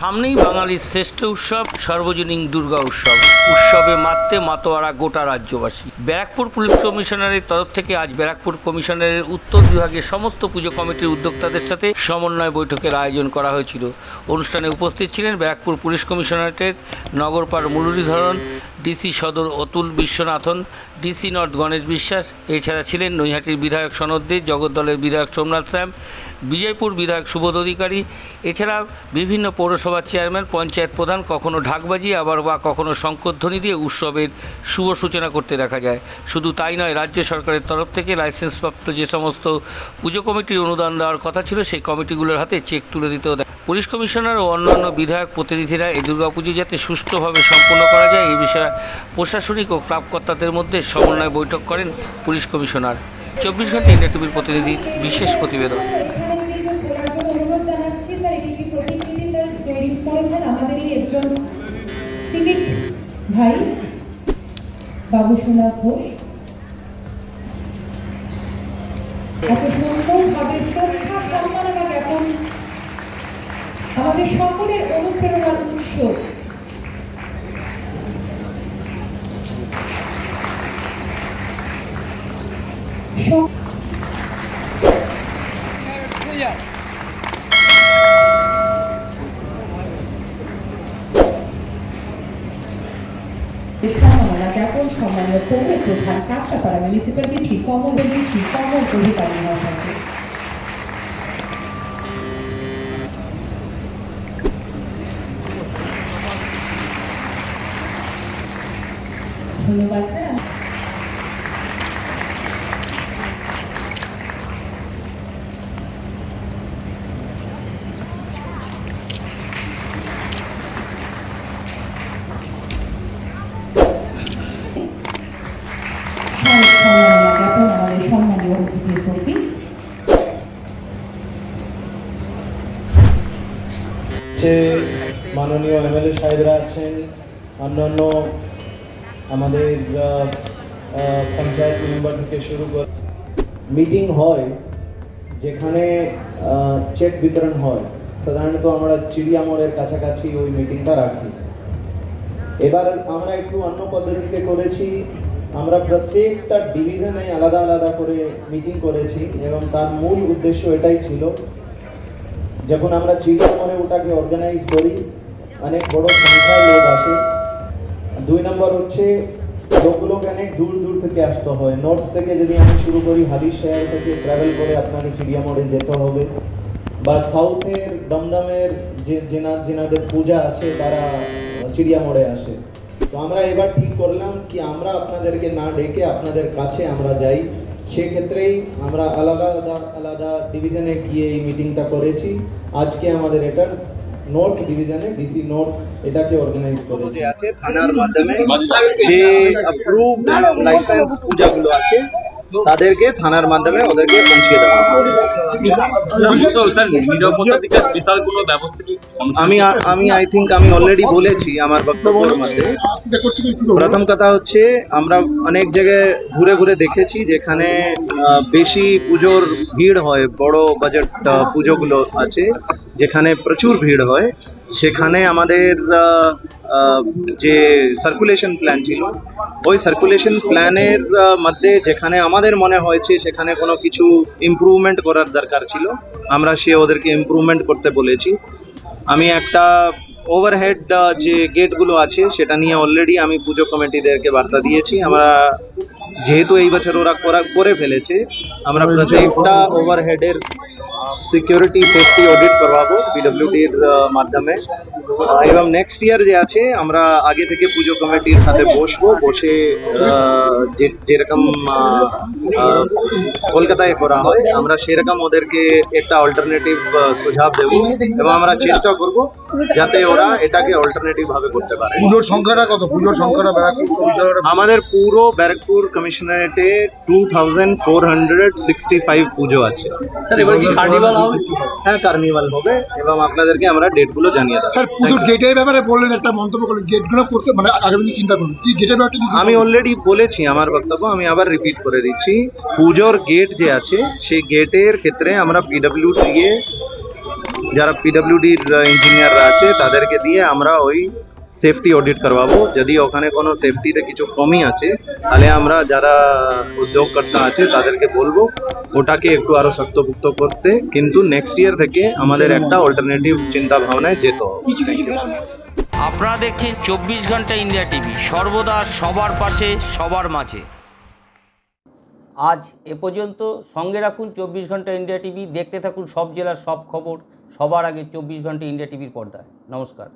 সামনেই বাঙালির শ্রেষ্ঠ উৎসব, সর্বজনীন দুর্গা উৎসব। উৎসবে মাততে মাতোয়ারা গোটা রাজ্যবাসী। ব্যারাকপুর পুলিশ কমিশনারের তরফ থেকে আজ ব্যারাকপুর কমিশনারের উত্তর বিভাগের সমস্ত পুজো কমিটির উদ্যোক্তাদের সাথে সমন্বয় বৈঠকের আয়োজন করা হয়েছিল। অনুষ্ঠানে উপস্থিত ছিলেন ব্যারাকপুর পুলিশ কমিশনারেটের নগরপাড় Muralidharan DC Sadar Atul Viswanathan, DC north Ganesh Biswas, এছাড়া ছিলেন নৈহাটির বিধায়ক সনদ দে জগদ্দলের বিধায়ক সোমনাথ শ্যাম, বিজয়পুর বিধায়ক সুবোধ অধিকারী, এছাড়া বিভিন্ন পৌরসভার চেয়ারম্যান, পঞ্চায়েত প্রধান, কখনো ঢাকবাজি, আবার বা কখনো শঙ্করধ্বনি দিয়ে উৎসবের শুভ সূচনা করতে দেখা যায়। শুধু তাই নয়, রাজ্য সরকারের তরফ থেকে লাইসেন্সপ্রাপ্ত যে সমস্ত পুজো কমিটির অনুদান দেওয়ার কথা ছিল, সেই কমিটিগুলোর হাতে চেক তুলে দিতেও দেয়। পুলিশ কমিশনার ও অন্যান্য বিধায়ক প্রতিনিধিরা এই দুর্গাপুজো যাতে সুষ্ঠুভাবে সম্পন্ন করা যায়, এই বিষয়ে প্রশাসনিক ও ক্লাবকর্তাদের মধ্যে সমন্বয় বৈঠক করেন পুলিশ কমিশনার। চব্বিশ ঘণ্টা ইন্ডিয়া টিভির প্রতিনিধি, বিশেষ প্রতিবেদন। আমাদের সকলের অনুপ্রেরণার উৎস সব সম্মাননা জ্ঞাপন সম্মানীয় পৌর প্রধান Kanchrapara municipal district commonwealth district common Adhikari মহাশয়কে ধন্যবাদ স্যার সাহেব সম্মাননা জ্ঞাপন আমাদের সম্মানীয় অতিথির প্রতি যে মাননীয় এমএলএ সাহেবরা আছেন, অন্যান্য আমাদের পঞ্চায়েত মেম্বার থেকে শুরু করে মিটিং হয়, যেখানে চেক বিতরণ হয়। সাধারণত আমরা চিড়িয়া মোড়ের কাছাকাছি ওই মিটিংটা রাখি। এবার আমরা একটু অন্য পদ্ধতিতে করেছি আমরা প্রত্যেকটা ডিভিশনে আলাদা আলাদা করে মিটিং করেছি এবং তার মূল উদ্দেশ্য এটাই ছিল, যখন আমরা চিড়িয়া মোড়ে ওটাকে অর্গানাইজ করি, অনেক বড় সংখ্যায় লোক আসে। দুই নম্বর হচ্ছে লোকগুলো অনেক দূর দূর থেকে আসতে হয়। নর্থ থেকে যদি আমি শুরু করি হালিশ থেকে ট্রাভেল করে আপনাকে চিড়িয়া মোড়ে যেতে হবে। বা সাউথের দমদমের যে যেনা যেনাদের পূজা আছে, তারা চিড়িয়া মোড়ে আসে। তো আমরা এবার ঠিক করলাম কি আমরা আপনাদেরকে না ডেকে আপনাদের কাছে আমরা যাই। সেক্ষেত্রেই আমরা আলাদা আলাদা আলাদা ডিভিশনে গিয়ে এই মিটিংটা করেছি। আজকে আমাদের এটা নর্থ ডিভিশনে ডিসি নর্থ এটাকে অর্গানাইজ করে যে আছে থানার মাধ্যমে যে অ্যাপ্রুভড লাইসেন্স পূজাগুলো আছে তাদেরকে থানার মাধ্যমে ওদেরকে পৌঁছে দেওয়া আমি আমি আই থিঙ্ক আমি অলরেডি বলেছি আমার বক্তব্যের মধ্যে। প্রথম কথা হচ্ছে আমরা অনেক জায়গায় ঘুরে ঘুরে দেখেছি যেখানে বেশি পুজোর ভিড় হয় বড় বাজেট পুজোগুলো আছে যেখানে প্রচুর ভিড় হয়। সেখানে আমাদের যে সার্কুলেশন প্ল্যান ছিল ওই সার্কুলেশন প্ল্যানের মধ্যে যেখানে আমাদের মনে হয়েছে সেখানে কোনো কিছু ইমপ্রুভমেন্ট করার দরকার ছিল আমরা সে ওদেরকে ইমপ্রুভমেন্ট করতে বলেছি। আমি একটা ওভারহেড যে গেটগুলো আছে সেটা নিয়ে অলরেডি আমি পুজো কমিটিদেরকে বার্তা দিয়েছি। আমরা যেহেতু এই বছর ওরা করা করে ফেলেছে আমরা প্রত্যেকটা ওভারহেডের সিকিউরিটি সেফটি অডিট করবাবো পিডব্লিউডির মাধ্যমে আহ, এবং নেক্সট ইয়ার যে আছে আমরা আগে থেকে পুজো কমিটির সাথে বসবো বসে যেরকম কলকাতায় করা হয় আমরা সেরকম ওদেরকে একটা অল্টারনেটিভ সুঝাব দেব এবং আমরা চেষ্টা করব যাতে ওরা এটাকে অল্টারনেটিভ ভাবে করতে পারে। পুজোর সংখ্যাটা কত? পুজোর সংখ্যাটা ব্যারাকপুর আমাদের পুরো Barrackpore কমিশনারেটে two thousand four hundred sixty five puja আছে। স্যার এবার কি কার্নিভাল হবে? হ্যাঁ কার্নিভাল হবে এবং আপনাদেরকে আমরা ডেটগুলো জানিয়ে দেবো। স্যার গেটের ব্যাপারে বললেন একটা মন্তব্য করলেন গেটগুলো করতে মানে আগামী দিনে চিন্তা করুন কি গেটের ব্যাপারটা আমি অলরেডি বলেছি আমার বক্তব্য আমি আবার রিপিট করে দিচ্ছি। পুজোর গেট যে আছে সেই গেটের ক্ষেত্রে আমরা পিডব্লিউ দিয়ে যারা পিডব্লিউডির ইঞ্জিনিয়াররা আছে তাদেরকে দিয়ে আমরা ওই সেফটি অডিট করবাবো যদি ওখানে কোনো সেফটিতে কিছু কমই আছে তাহলে আমরা যারা উদ্যোগকর্তা আছে তাদেরকে বলব ওটাকে একটু আরও শক্তপুক্ত করতে কিন্তু নেক্সট ইয়ার থেকে আমাদের একটা অল্টারনেটিভ চিন্তা ভাবনায় যেতে হবে আপনারা দেখছেন চব্বিশ ঘণ্টা ইন্ডিয়া টিভি সর্বদা সবার পাশে সবার মাঝে আজ এ পর্যন্ত সঙ্গে রাখুন চব্বিশ ঘণ্টা ইন্ডিয়া টিভি দেখতে থাকুন সব জেলার সব খবর সবার আগে চব্বিশ ঘণ্টা ইন্ডিয়া টিভির পর্দায় নমস্কার